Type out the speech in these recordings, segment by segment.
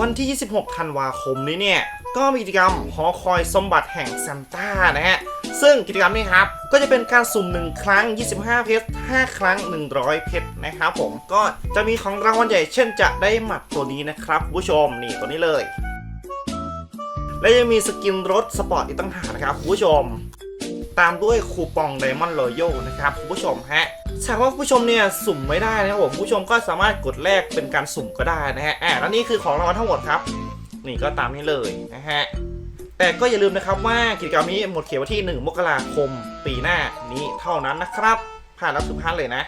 วันที่ 26 ธันวาคมนี้เนี่ย ก็มีกิจกรรมหอคอยสมบัติแห่งซันต้านะฮะ ซึ่งกิจกรรมนี้ครับ ก็จะเป็นการสุ่ม 1 ครั้ง 25 เพชร 5 ครั้ง 100 เพชรนะครับผม ก็จะมีของรางวัลใหญ่เช่นจะได้หมัดตัวนี้นะครับผู้ชม นี่ตัวนี้เลย และยังมีสกินรถสปอร์ตอีกตั้งหากนะครับผู้ชม ตามด้วยคูปองไดมอนด์รอยัลนะครับผู้ชมฮะ ถ้าว่าผู้ชมเนี่ยสุ่มไม่ได้นะครับผมผู้ชมก็สามารถกดแลกเป็นการสุ่มก็ได้นะฮะอ่าแล้วนี่คือของรางวัลทั้งหมดครับ นี่ก็ตามนี้เลยนะฮะแต่ก็อย่าลืมนะครับว่ากิจกรรมนี้หมดเขตวันที่ 1 มกราคม ปีหน้านี้เท่านั้นนะครับผ่านแล้วสุดพลาดเลยนะ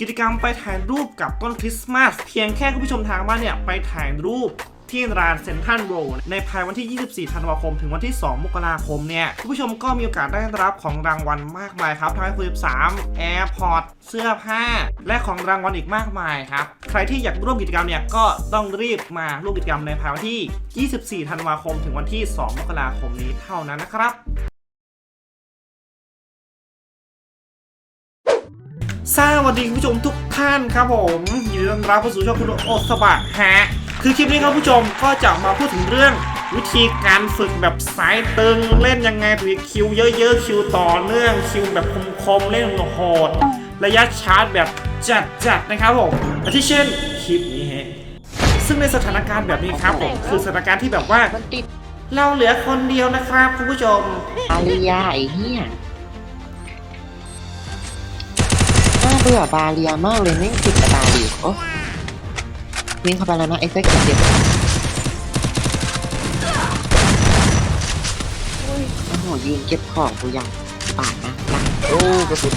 กิจกรรมไปถ่ายรูปกับต้นคริสต์มาสเพียงแค่คุณผู้ชมทางบ้านเนี่ยไปถ่ายรูป ที่ร้านเซนทรัลโรในภายวันที่ 24 ธันวาคม ถึงวันที่ 2 มกราคมเนี่ยคุณผู้ชมก็มีโอกาสได้รับของรางวัลมากมายครับทั้ง iPhone 13 AirPods เสื้อผ้า และของรางวัลอีกมากมายครับ ใครที่อยากร่วมกิจกรรมเนี่ยก็ต้องรีบมาร่วมกิจกรรมในภายวันที่ 24 ธันวาคม ถึงวันที่ 2 มกราคมนี้เท่านั้นนะครับสวัสดีคุณผู้ชมทุกท่านครับผมยินดีต้อนรับเข้าสู่ช่องคุณโอสบะฮะ คือคลิปนี้ครับผู้ชมก็จะมาพูดถึงเรื่องวิธีการฝึกแบบสายตึงเล่นยังไงถึงคิวเยอะๆคิวต่อเนื่องคิวแบบคมๆเล่นโหดระยะชาร์จแบบจัดๆนะครับผมอาทิเช่นคลิปนี้ฮะซึ่งในสถานการณ์แบบนี้ครับผมคือสถานการณ์ที่แบบว่าเราเหลือคนเดียวนะครับคุณผู้ชมอาริยาไอ้เหี้ยน่าเบื่อบาเรียมากเลยไม่งติดกับบาเรียโอ้ วิ่งเข้าไปแล้วนะไอ้เซ็กเจ็บโอ้ยโอ้โหยืนเก็บของกูยังปาดนะหลังโอ้กระสุน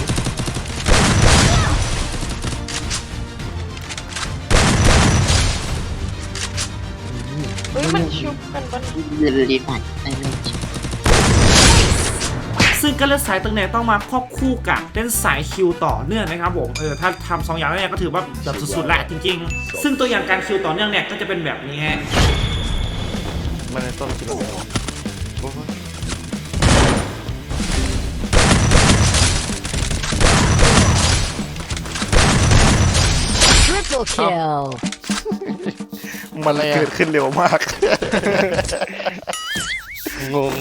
เฮ้ยมันชุบกันบนยืนรีบัตไอ้เล่น ซึ่งการเล่นสายตึงเนี่ยต้องมาควบคู่กับเล่นสายคิวต่อเนื่องนะครับผมเออถ้าทำสองอย่างแล้วเนี่ยก็ถือว่าแบบสุดๆแหละจริงๆ ซึ่งตัวอย่างการคิวต่อเนื่องเนี่ยก็จะเป็นแบบนี้ฮะมันในต้นกิโลโอ้โหมันเกิดขึ้นเร็วมาก งง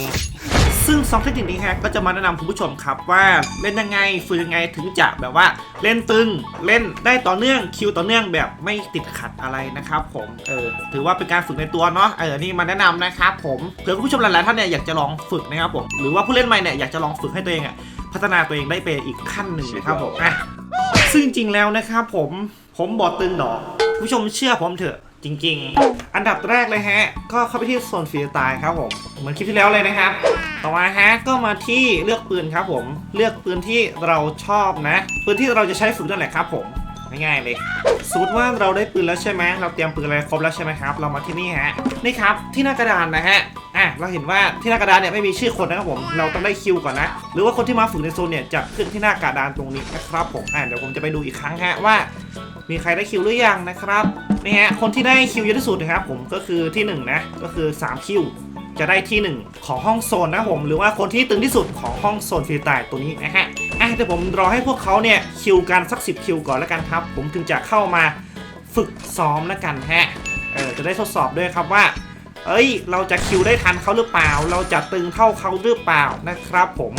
ซึ่งสองเทคนิคนี้ฮะก็จะมาแนะนำคุณผู้ชมครับว่าเล่นยังไงฝึกยังไงถึงจะแบบว่าเล่นตึงเล่นได้ต่อเนื่องคิวต่อเนื่องแบบไม่ติดขัดอะไรนะครับผมเออถือว่าเป็นการฝึกในตัวเนาะเออนี่มาแนะนำนะครับผมเผื่อคุณผู้ชมหลายๆท่านเนี่ยอยากจะลองฝึกนะครับผมหรือว่าผู้เล่นใหม่เนี่ยอยากจะลองฝึกให้ตัวเองอะพัฒนาตัวเองได้ไปอีกขั้นหนึ่งนะครับผมอะซึ่งจริงแล้วนะครับผมผมบอดตึงดอกคุณผู้ชมเชื่อผมเถอะจริง ๆ อันดับแรกเลยฮะ ก็เข้าไปที่โซนฟรีสไตล์ครับผม เหมือนคลิปที่แล้วเลยนะครับ ต่อมาฮะก็มาที่เลือกปืนครับผม เลือกปืนที่เราชอบนะ ปืนที่เราจะใช้ฝึกนั่นแหละครับผมง่ายๆเลยสมมติว่าเราได้ปืนแล้วใช่ไหมเราเตรียมปืนอะไรครบแล้วใช่ไหมครับ เรามาที่นี่ฮะ นี่ครับที่หน้ากระดานนะฮะ อะ เราเห็นว่าที่หน้ากระดานเนี่ยไม่มีชื่อคนนะครับผม เราต้องได้คิวก่อนนะ หรือว่าคนที่มาฝึกในโซนเนี่ยจะขึ้นที่หน้ากระดานตรงนี้นะครับผม อะเดี๋ยวผมจะไปดูอีกครั้งฮะว่า มีใครได้คิวหรือยังนะครับ นี่ฮะ คนที่ได้คิวเยอะที่สุดนะครับผมก็คือที่หนึ่งนะ ก็คือสามคิว จะได้ที่ 1 ของห้องโซนนะผม หรือว่าคนที่ตึงที่สุดของห้องโซนฟรีสไตล์ตัวนี้นะฮะอะเดี๋ยวผมรอให้พวกเขาเนี่ยคิวกันสัก 10 คิวก่อนแล้วกันครับ ผมถึงจะเข้ามาฝึกซ้อมแล้วกันฮะเออจะได้ทดสอบด้วยครับว่า เอ้ย เราจะคิวได้ทันเขาหรือเปล่า เราจะตึงเท่าเขาหรือเปล่านะครับผม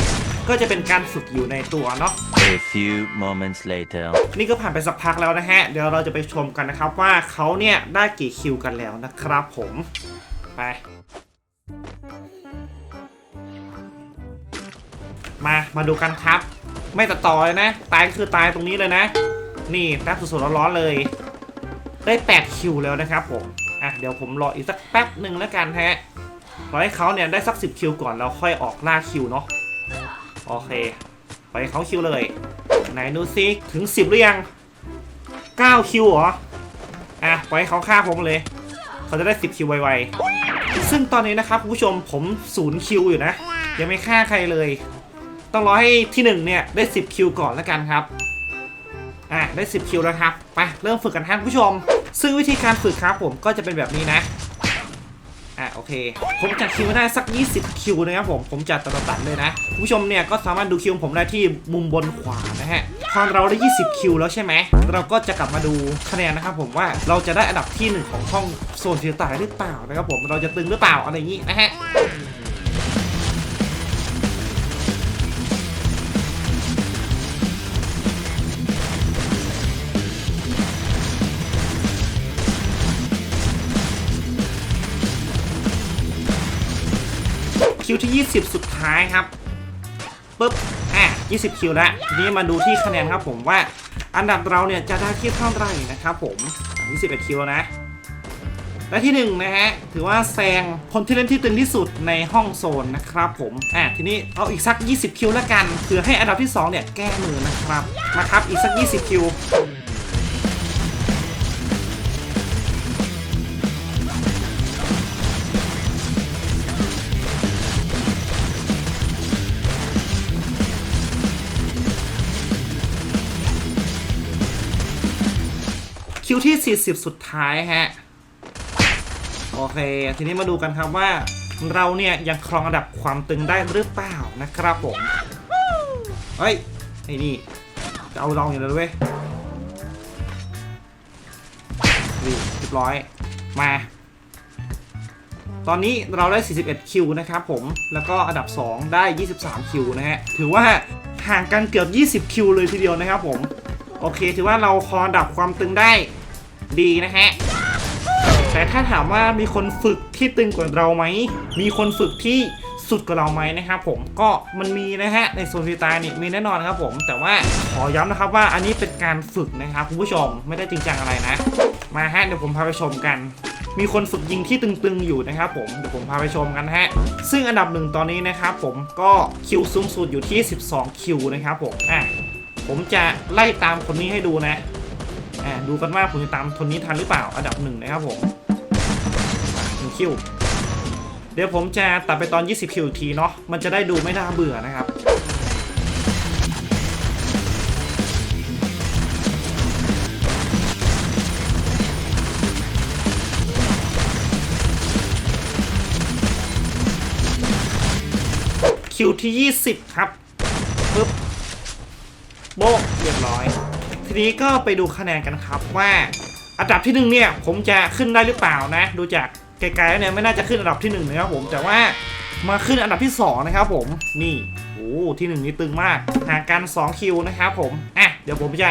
ก็จะเป็นการฝึกอยู่ในตัวเนาะ A few moments later. นี่ก็ผ่านไปสักพักแล้วนะฮะ เดี๋ยวเราจะไปชมกันนะครับว่าเขาเนี่ยได้กี่คิวกันแล้วนะครับผม ไป มา มาดูกันครับ ไม่ตัดต่อเลยนะ ตายคือตายตรงนี้เลยนะ นี่แป๊บสดๆร้อนๆเลย ได้8คิวแล้วนะครับผม อะ เดี๋ยวผมรออีกสักแป๊บหนึ่งแล้วกันฮะรอให้เขาเนี่ยได้สัก10คิวก่อนแล้วค่อยออกล่าคิวเนาะ โอเค ไปเขาคิวเลย ไหนดูซิถึง 10หรือยัง 9 คิวเหรอ อะ ปล่อยเขาฆ่าผมเลย เขาจะได้ 10 คิวไวๆ ซึ่งตอนนี้นะครับคุณผู้ชมผมศูนย์คิวอยู่นะ ยังไม่ฆ่าใครเลย ต้องรอให้ที่ 1 เนี่ย ได้ 10 คิวก่อนแล้วกันครับ อะ ได้ 10 คิวแล้วครับ ไป เริ่มฝึกกันครับคุณผู้ชม ซึ่งวิธีการฝึกครับผมก็จะเป็นแบบนี้นะ อะ โอเค ผมจัดคิวได้สัก20 คิวนะครับผมผมจัดตัดตัดเลยนะคุณผู้ชมเนี่ยก็สามารถดูคิวของผมได้ที่มุมบนขวานะฮะพอเราได้ 20 คิวแล้วใช่ไหมเราก็จะกลับมาดูคะแนนนะครับผมว่าเราจะได้อันดับที่หนึ่งของช่องโซนเสียตายหรือเปล่านะครับผมเราจะตึงหรือเปล่าอะไรอย่างนี้นะฮะ คิวที่ 20 สุดท้ายครับปุ๊บอะ20 คิวแล้วทีนี้มาดูที่คะแนนครับผมว่าอันดับเราเนี่ยจะได้ที่เท่าไหร่นะครับผมอะ21 คิวแล้วนะและที่1นะฮะถือว่าแซงคนที่เล่นที่ตึงที่สุดในห้องโซนนะครับผมอะทีนี้เอาอีกสัก 20 คิวแล้วกันเพื่อให้อันดับที่2เนี่ยแก้มือนะครับมาครับอีกสัก 20 คิว คิวที่ 40 สุดท้ายฮะ โอเค ทีนี้มาดูกันครับว่า เราเนี่ยยังครองอันดับความตึงได้หรือเปล่านะครับผม เฮ้ย ไอ้นี่ จะเอาลองอย่างนั้นเว้ยนี่เรียบร้อย มา ตอนนี้เราได้ 41 คิวนะครับผม แล้วก็อันดับ 2 ได้ 23 คิวนะฮะ ถือว่าห่างกันเกือบ 20 คิวเลยทีเดียวนะครับผม โอเค ถือว่าเราครองอันดับความตึงได้ ดีนะฮะ แต่ถ้าถามว่ามีคนฝึกที่ตึงกว่าเราไหม มีคนฝึกที่สุดกว่าเราไหมนะครับผมก็มันมีนะฮะในโซนฟรีตายนี่มีแน่นอนครับผม แต่ว่าขอย้ำนะครับว่าอันนี้เป็นการฝึกนะครับคุณผู้ชมไม่ได้จริงจังอะไรนะ มาฮะเดี๋ยวผมพาไปชมกัน มีคนฝึกยิงที่ตึงๆอยู่นะครับผมเดี๋ยวผมพาไปชมกันฮะซึ่งอันดับหนึ่งตอนนี้นะครับผมก็คิวสูงสุดอยู่ที่ 12 คิวนะครับผมอะผมจะไล่ตามคนนี้ให้ดูนะ ดูกันว่าผมจะตามคนนี้ทันหรือเปล่าอันดับหนึ่งนะครับผมหนึ่งคิว เดี๋ยวผมจะตัดไปตอน 20 คิวทีเนาะมันจะได้ดูไม่น่าเบื่อนะครับคิวที่ 20 ครับปึ๊บโบกเรียบร้อย ทีนี้ก็ไปดูคะแนนกันครับว่าอันดับที่หนึ่งเนี่ยผมจะขึ้นได้หรือเปล่านะ ดูจากไกลๆแล้วเนี่ยไม่น่าจะขึ้นอันดับที่หนึ่งนะครับผมแต่ว่ามาขึ้นอันดับที่สองนะครับผมนี่โอ้ที่หนึ่งนี่ตึงมากห่างกัน2คิวนะครับผมอะเดี๋ยวผมจะ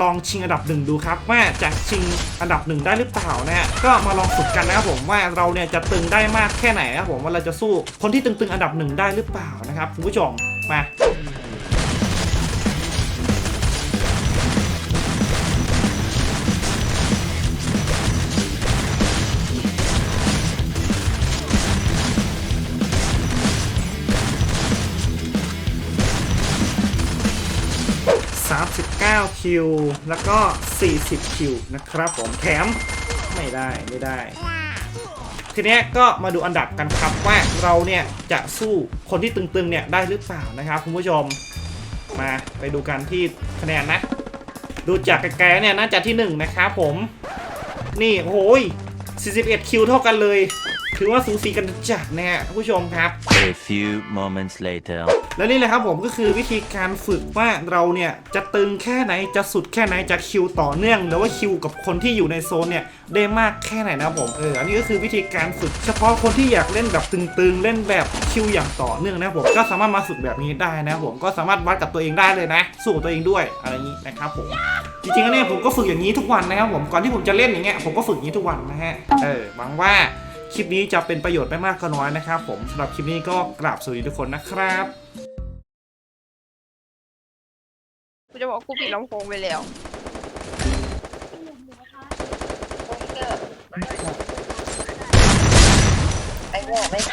ลองชิงอันดับหนึ่งดูครับ ว่าจะชิงอันดับหนึ่งได้หรือเปล่านะฮะก็มาลองฝึกกันนะครับผมว่าเราเนี่ยจะตึงได้มากแค่ไหนนะครับผมว่าเราจะสู้คนที่ตึงๆอันดับหนึ่งได้หรือเปล่านะครับคุณผู้ชมมา 9 คิว แล้วก็ 40 คิวนะครับผมแถมไม่ได้ไม่ได้ ทีเนี้ยก็มาดูอันดับกันครับว่าเราเนี่ยจะสู้คนที่ตึงๆเนี่ยได้หรือเปล่านะครับคุณผู้ชมมาไปดูกันที่คะแนนนะ ดูจากไกลๆเนี่ยน่าจะที่ 1 นะครับผม นี่โอ้ย41 คิวเท่ากันเลย ถือว่าสูสีกันจัดนะฮะคุณผู้ชมครับ A few moments later. และนี่แหละครับผมก็คือวิธีการฝึกว่าเราเนี่ยจะตึงแค่ไหนจะสุดแค่ไหนจะคิวต่อเนื่องหรือว่าคิวกับคนที่อยู่ในโซนเนี่ยได้มากแค่ไหนนะครับผมเอออันนี้ก็คือวิธีการฝึก เฉพาะคนที่อยากเล่นแบบตึงๆ เล่นแบบคิวอย่างต่อเนื่องนะครับผมก็สามารถมาฝึกแบบนี้ได้นะครับผมก็สามารถวัดกับตัวเองได้เลยนะ สู้ตัวเองด้วยอะไรอย่างนี้นะครับผมจริงๆแล้วเนี่ยผมก็ฝึกอย่างนี้ทุกวันนะครับผมก่อนที่ผมจะเล่นอย่างเงี้ยผมก็ฝึกอย่างนี้ทุกวันนะฮะเออหวังว่า คลิปนี้จะเป็นประโยชน์ไม่มากก็น้อยนะครับ ผมสำหรับคลิปนี้ก็กราบสวัสดีทุกคนนะครับกูจะบอกกูปิดลำโพงไปแล้วไอ้โง่ไม่ท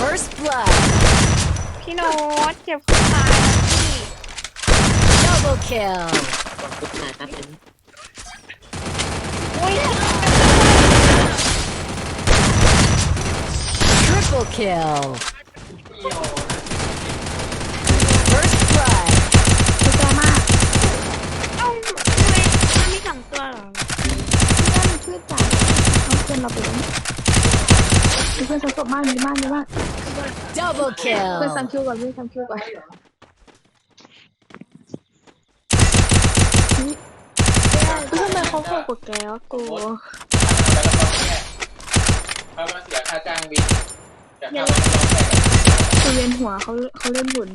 First blood. พี่โน้ตเจ็บขาตายนะพี่ Double kill. ำฝึกมาครับเป็นอุ้ย Triple kill. First try. ตัวมากเอ้าทำไมมันมีสองตัวเหรอเพื่อนเพื่อนจ่ายเขาเพื่นเราไปเลยเพื่อนสะสมมากมีมากมีมาก Double เพื่อน kill. ซ้ำคิวก่อนเพื่อนซ้ำคิวก่อนเฮ้ทำไมเขาโกรกว่าแกวะกู แล้วก็เนี่มาเสียค่าจ้างบิน จะเวียนหัวเขาเขาเล่นหบุน